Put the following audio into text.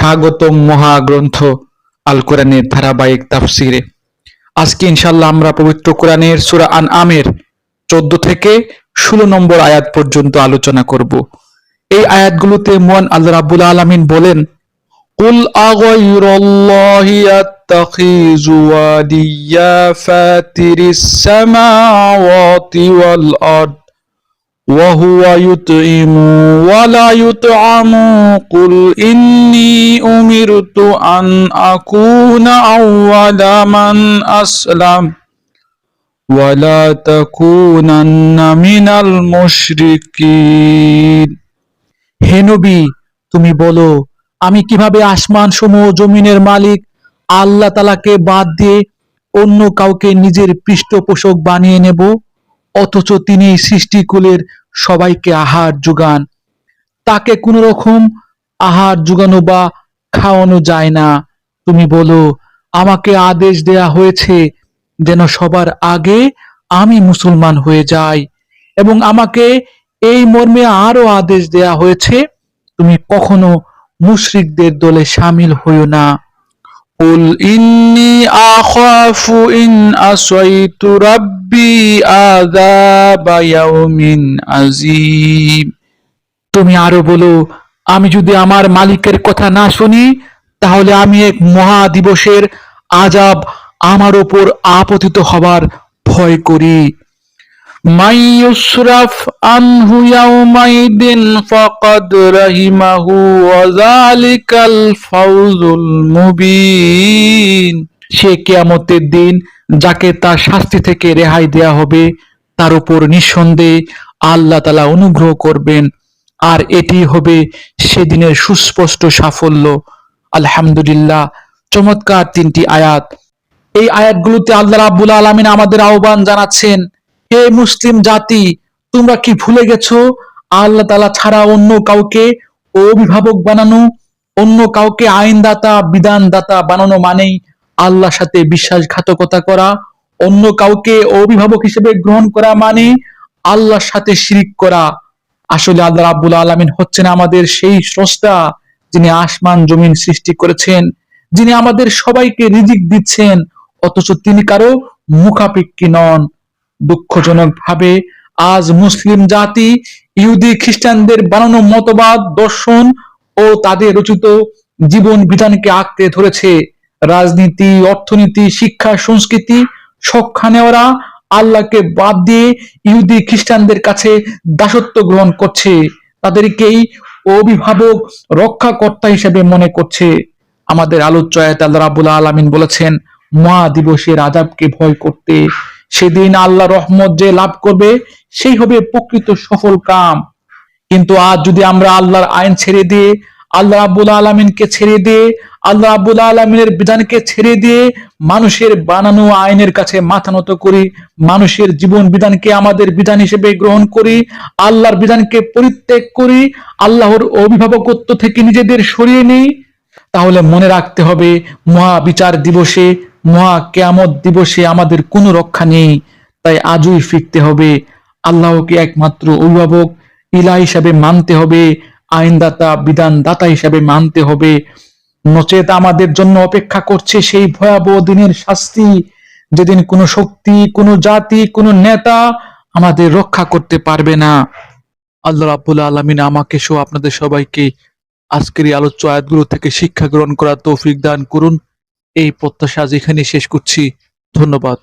স্বাগতম মহাগ্রন্থ আল কোরআনের ধারাবাহিক তাফসিরে আজকে ইনশাল্লাহ আমরা পবিত্র কোরআনের সূরা আন আমের চোদ্দ থেকে ষোলো নম্বর আয়াত পর্যন্ত আলোচনা করব এই আয়াতগুলোতে মোয়ান আল্লাহ রাব্বুল আলামিন বলেন قل أغير الله أتخذ وليا فاتر السماوات والأرض وهو يطعم ولا يطعم قل إني أمرت أن أكون أول من أسلم ولا تكونن من المشركين হে নবী তুমি বলো আমি কিভাবে আসমান সমূহ জমিনের মালিক আল্লাহ তালাকে বাদ দিয়ে অন্য কাউকে নিজের পৃষ্ঠপোষক বানিয়ে নেব অথচ তিনি সৃষ্টিকুলের সবাইকে আহার যোগান। তাকে কোনো রকম আহার যোগানো বা খাওয়ানো যায় না। তুমি বলো, আমাকে আদেশ দেয়া হয়েছে যেন সবার আগে আমি মুসলমান হয়ে যাই এবং আমাকে এই মর্মে আরও আদেশ দেয়া হয়েছে, তুমি কখনো মুশরিকদের দলে সামিল হইও না। قل إني أخاف إن أصيت ربي عذاب يوم عظيم তুমি আরো বলো আমি যদি আমার মালিকের কথা না শুনি তাহলে আমি এক মহা দিবসের আজাব আমার ওপর আপতিত হবার ভয় করি من يصرف عنه يومئذ فقد رحمه وذلك الفوز المبين সে কেয়ামতের দিন যাকে তার শাস্তি থেকে রেহাই দেয়া হবে তার উপর নিঃসন্দেহে আল্লাহ তালা অনুগ্রহ করবেন আর এটি হবে সেদিনের সুস্পষ্ট সাফল্য আলহামদুলিল্লাহ চমৎকার তিনটি আয়াত এই আয়াতগুলোতে আল্লাহ রাব্বুল আলামিন আমাদের আহ্বান জানাচ্ছেন হে মুসলিম জাতি, তোমরা কি ভুলে গেছো? আল্লাহ তালা ছাড়া অন্য কাউকে অভিভাবক বানানো, অন্য কাউকে আইনদাতা, বিধানদাতা বানানো মানেই আল্লাহর সাথে বিশ্বাসঘাতকতা করা, অন্য কাউকে অভিভাবক হিসেবে গ্রহণ করা মানে আল্লাহর সাথে শিরিক করা। আসলে আল্লাহ রাব্বুল আলামিন হচ্ছেন আমাদের সেই স্রষ্টা যিনি আসমান জমিন সৃষ্টি করেছেন, যিনি আমাদের সবাইকে রিজিক দিচ্ছেন, অথচ তিনি কারও মুখাপেক্ষী নন। দুঃখজনক ভাবে আজ মুসলিম জাতি ইহুদি খ্রিস্টানদের বানানো মতবাদ, দর্শন ও তাদের রচিত জীবন বিধানকে আঁকড়ে ধরেছে। রাজনীতি, অর্থনীতি, শিক্ষা, সংস্কৃতি সক্ষা ওরা আল্লাহকে বাদ দিয়ে ইহুদি খ্রিস্টানদের কাছে দাসত্ব গ্রহণ করছে। তাদেরকেই অভিভাবক, রক্ষাকর্তা হিসেবে মনে করছে। আমাদের আলোচ্য আয়াত রাবুল আলমিন বলেছেন মহা দিবসের আজাবকে ভয় করতে সেদিন আল্লাহ রহমত যে লাভ করবে, সেই হবে প্রকৃত সফল কাম। কিন্তু আজ যদি আমরা আল্লাহর আইন ছেড়ে দিয়ে, আল্লাহ রাব্বুল আলমিনকে ছেড়ে দিয়ে, আল্লাহ রাব্বুল আলমিনের বিধানকে ছেড়ে দিয়ে মানুষের বানানো আইনের কাছে মাথা নত করি, মানুষের জীবন বিধানকে আমাদের বিধান হিসেবে গ্রহণ করি, আল্লাহর বিধানকে পরিত্যাগ করি, আল্লাহর অভিভাবকত্ব থেকে নিজেদের সরিয়ে নিই, তাহলে মনে রাখতে হবে মহা বিচার দিবসে মহা কেয়ামত দিবসে আমাদের কোনো রক্ষা নেই, তাই আজই ফিরতে হবে। আল্লাহকে একমাত্র অভিভাবক ইলা হিসাবে মানতে হবে, আইনদাতা, বিধানদাতা হিসাবে মানতে হবে। নচেত আমাদের জন্য অপেক্ষা করছে সেই ভয়াবহ দিনের শাস্তি, যেদিন কোনো শক্তি, কোনো জাতি, কোনো নেতা আমাদের রক্ষা করতে পারবে না। আল্লাহ রাব্বুল আলমিন আমাকে সহ আপনাদের সবাইকে আজকের এই আলোচ্য আয়াতগুলো থেকে শিক্ষা গ্রহণ করার তৌফিক দান করুন। এই প্রত্যাশা আজ এখানেই শেষ করছি ধন্যবাদ।